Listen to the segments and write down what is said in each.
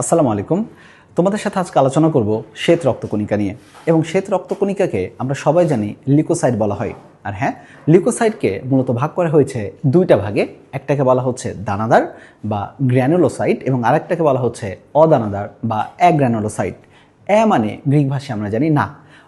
আসসালামু আলাইকুম। তোমাদের সাথে আজকে আলোচনা করব শ্বেত রক্তকণিকা নিয়ে। এবং শ্বেত রক্তকণিকাকে আমরা সবাই জানি লিকোসাইট বলা হয়। আর হ্যাঁ লিকোসাইটকে মূলত ভাগ করা হয়েছে দুইটা ভাগে। একটাকে বলা হচ্ছে দানাদার বা গ্র্যানুলোসাইট এবং আরেকটাকে বলা হচ্ছে অদানাদার বা অ্যাগ্র্যানুলোসাইট। এ মানে গ্রিক ভাষায় আমরা জানি না।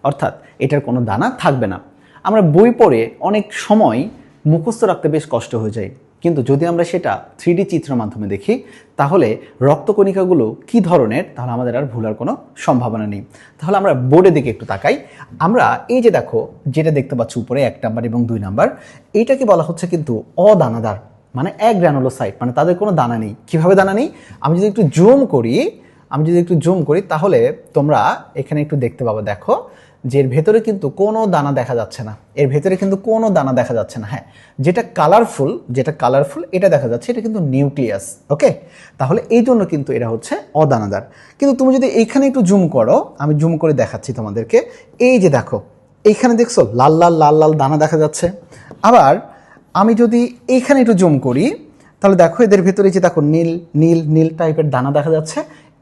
অর্থাৎ এটার কোনো দানা থাকবে না। আমরা বই পড়ে অনেক সময় মুখস্থ রাখতে বেশ কষ্ট হয়ে যায়। কিন্তু যদি আমরা সেটা থ্রি ডি চিত্রের মাধ্যমে দেখি, তাহলে রক্তকণিকাগুলো কি ধরনের? তাহলে আমাদের আর ভুলার কোনো সম্ভাবনা নেই। তাহলে আমরা বোর্ডের দিকে একটু তাকাই। আমরা এই যে দেখো, যেটা দেখতে পাচ্ছি উপরে এক নাম্বার এবং দুই নাম্বার এইটাকে বলা হচ্ছে কিন্তু অদানাদার মানে এক গ্রানুলোসাইট মানে তাদের কোনো দানা নেই। কীভাবে দানা নেই? আমি যদি একটু জুম করি, আমি যদি একটু জুম করি, তাহলে তোমরা এখানে একটু দেখতে পাবো, দেখো। যে এর ভেতরে কিন্তু কোনো দানা দেখা যাচ্ছে না। এর ভেতরে কিন্তু কোনো দানা দেখা যাচ্ছে না। হ্যাঁ যেটা কালারফুল যেটা কালারফুল এটা দেখা যাচ্ছে, এটা কিন্তু নিউক্লিয়াস ওকে তাহলে এই জন্য কিন্তু এরা হচ্ছে অদানাদার। কিন্তু তুমি যদি এইখানে একটু জুম করো, আমি জুম করে দেখাচ্ছি তোমাদেরকে। এই যে দেখো, এইখানে দেখছ, লাল লাল লাল লাল দানা দেখা যাচ্ছে। আবার আমি যদি এইখানে একটু জুম করি, তাহলে দেখো এদের ভেতরে যে দেখো নীল নীল নীল টাইপের দানা দেখা যাচ্ছে।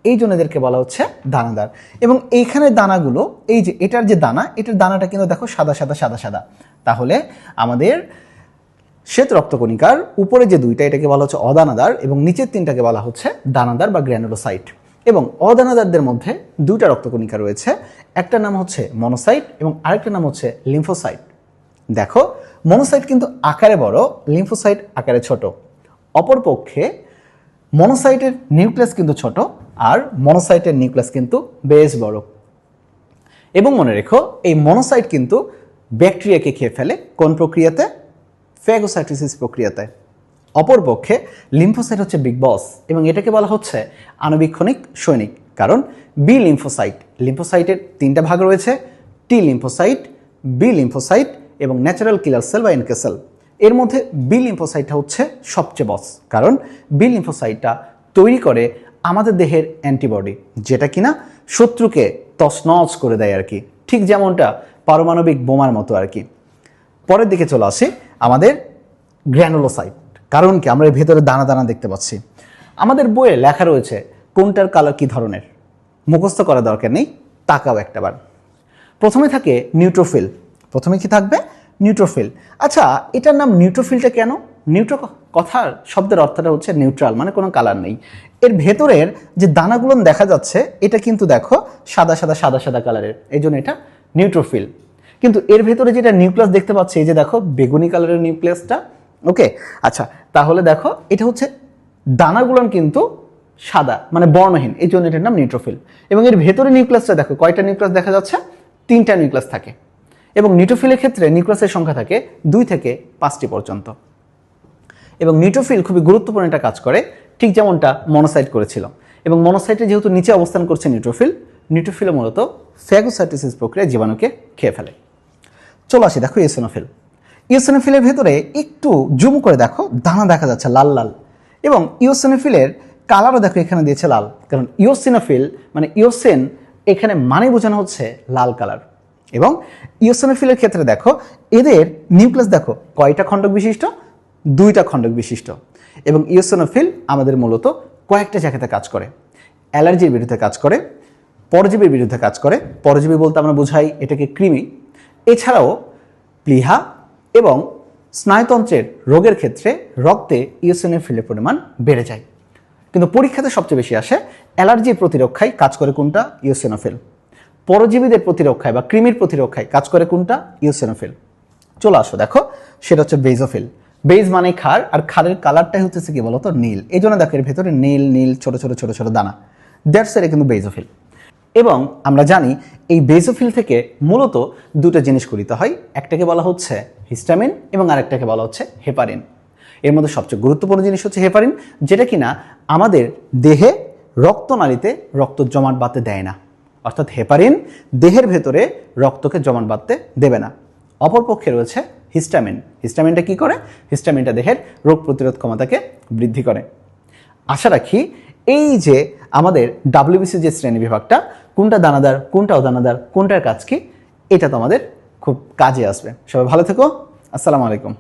এই জন্য এদেরকে বলা হচ্ছে দানাদার। এবং এইখানে দানাগুলো, এই যে এটার যে দানা, এটার দানাটা কিন্তু দেখো সাদা সাদা সাদা সাদা। তাহলে আমাদের শ্বেত রক্তকণিকার উপরে যে দুইটা, এটাকে বলা হচ্ছে অদানাদার এবং নিচের তিনটাকে বলা হচ্ছে দানাদার বা গ্র্যানুলোসাইট। এবং অদানাদারদের মধ্যে দুইটা রক্তকণিকা রয়েছে একটা নাম হচ্ছে মনোসাইট এবং আরেকটা নাম হচ্ছে লিম্ফোসাইট। দেখো, মনোসাইট কিন্তু আকারে বড়, লিম্ফোসাইট আকারে ছোট। অপরপক্ষে মনোসাইটের নিউক্লিয়াস কিন্তু ছোট আর মনোসাইটের নিউক্লিয়াস কিন্তু বেশ বড়। এবং মনে রেখো, এই মনোসাইট কিন্তু ব্যাকটেরিয়াকে খেয়ে ফেলে কোন প্রক্রিয়াতে? ফ্যাগোসাইটোসিস প্রক্রিয়াতে। অপরপক্ষে লিম্ফোসাইট হচ্ছে বিগ বস এবং এটাকে বলা হচ্ছে আণুবীক্ষণিক সৈনিক। কারণ বি লিম্ফোসাইট লিম্ফোসাইটের তিনটা ভাগ রয়েছে টি লিম্ফোসাইট বি লিম্ফোসাইট এবং ন্যাচারাল কিলার সেল বা এনকে সেল এর মধ্যে বি লিম্ফোসাইটটা হচ্ছে সবচেয়ে বস, কারণ বি লিম্ফোসাইটটা তৈরি করে আমাদের দেহের অ্যান্টিবডি, যেটা কিনা শত্রুকে তছনছ করে দেয় আর কি। ঠিক যেমনটা পারমাণবিক বোমার মতো আর কি। পরের দিকে চলে আসি আমাদের গ্র্যানুলোসাইট, কারণ কি আমরা এর ভেতরে দানা দানা দেখতে পাচ্ছি। আমাদের বইয়ে লেখা রয়েছে কোনটার কালার কি ধরনের। মুখস্থ করা দরকার নেই, তাকাও একটাবার। প্রথমে থাকে নিউট্রোফিল, প্রথমে কি থাকবে? নিউট্রোফিল আচ্ছা এটার নাম নিউট্রোফিলটা কেন? নিউট্রো কথার, শব্দের অর্থটা হচ্ছে নিউট্রাল মানে কোনো কালার নেই। এর ভেতরের যে দানাগুলো দেখা যাচ্ছে, এটা কিন্তু দেখো সাদা সাদা সাদা সাদা কালারের এই জন্য এটা নিউট্রোফিল কিন্তু এর ভেতরে যেটা নিউক্লিয়াস দেখতে পাচ্ছি, এই যে দেখো, বেগুনি কালারের নিউক্লিয়াসটা ওকে আচ্ছা তাহলে দেখো, এটা হচ্ছে দানাগুলো কিন্তু সাদা মানে বর্ণহীন। এই জন্য এটার নাম নিউট্রোফিল এবং এর ভেতরে নিউক্লিয়াসটা দেখো, কয়টা নিউক্লিয়াস দেখা যাচ্ছে? তিনটা নিউক্লিয়াস থাকে। এবং নিউট্রোফিলের ক্ষেত্রে নিউক্লিয়াসের সংখ্যা থাকে দুই থেকে পাঁচটি পর্যন্ত। এবং নিউট্রোফিল খুবই গুরুত্বপূর্ণ একটা কাজ করে, ঠিক যেমনটা মনোসাইট করেছিল। এবং মনোসাইটে যেহেতু নিচে অবস্থান করছে নিউট্রোফিল নিউট্রোফিল মূলত ফ্যাগোসাইটোসিস প্রক্রিয়া জীবাণুকে খেয়ে ফেলে। চলো আসি, দেখো ইওসিনোফিল ইওসিনোফিলের ভেতরে একটু জুম করে দেখো, দানা দেখা যাচ্ছে লাল লাল। এবং ইওসিনোফিলের কালারও দেখো এখানে দিয়েছে লাল, কারণ ইওসিনোফিল মানে ইওসেন এখানে মানে বোঝানো হচ্ছে লাল কালার। এবং ইওসিনোফিলের ক্ষেত্রে দেখো, এদের নিউক্লিয়াস দেখো, কয়টা খণ্ডক বিশিষ্ট? দুইটা খণ্ডক বিশিষ্ট। এবং ইওসিনোফিল আমাদের মূলত কয়েকটা জায়গাতে কাজ করে। অ্যালার্জির বিরুদ্ধে কাজ করে, পরজীবীর বিরুদ্ধে কাজ করে। পরজীবী বলতে আমরা বোঝাই এটাকে কৃমি। এছাড়াও প্লিহা এবং স্নায়ুতন্ত্রের রোগের ক্ষেত্রে রক্তে ইওসিনোফিলের পরিমাণ বেড়ে যায়। কিন্তু পরীক্ষাতে সবচেয়ে বেশি আসে অ্যালার্জির প্রতিরক্ষায় কাজ করে কোনটা? ইওসিনোফিল পরজীবীদের প্রতিরক্ষায় বা কৃমির প্রতিরক্ষায় কাজ করে কোনটা? ইওসিনোফিল চলে আসো, দেখো, সেটা হচ্ছে বেজোফিল বেজ মানে খার, আর খারের কালারটাই হচ্ছে কি বলতো? নীল। এই জন্য দেখো, এর ভেতরে নীল নীল, ছোট ছোট ছোট ছোট দানা। দ্যাটস এটা কিন্তু বেজোফিল এবং আমরা জানি, এই বেজোফিল থেকে মূলত দুটো জিনিস করিতে হয়। একটাকে বলা হচ্ছে হিস্টামিন এবং আরেকটাকে বলা হচ্ছে হেপারিন। এর মধ্যে সবচেয়ে গুরুত্বপূর্ণ জিনিস হচ্ছে হেপারিন, যেটা কিনা আমাদের দেহে রক্তনালীতে রক্ত জমাট বাঁধতে দেয় না। অর্থাৎ হেপারিন দেহের ভেতরে রক্তকে জমান বাঁধতে দেবে না। অপরপক্ষে রয়েছে হিস্টামিন। হিস্টামিনটা কি করে? হিস্টামিনটা দেহের রোগ প্রতিরোধ ক্ষমতাকে বৃদ্ধি করে। আশা রাখি এই যে আমাদের ডাব্লিউবিসি যে শ্রেণি বিভাগটা, কোনটা দানাদার, কোনটা অদানাদার, কোনটার কাজ কি, এটা তোমাদের খুব কাজে আসবে। সবাই ভালো থেকো। আসসালামু আলাইকুম।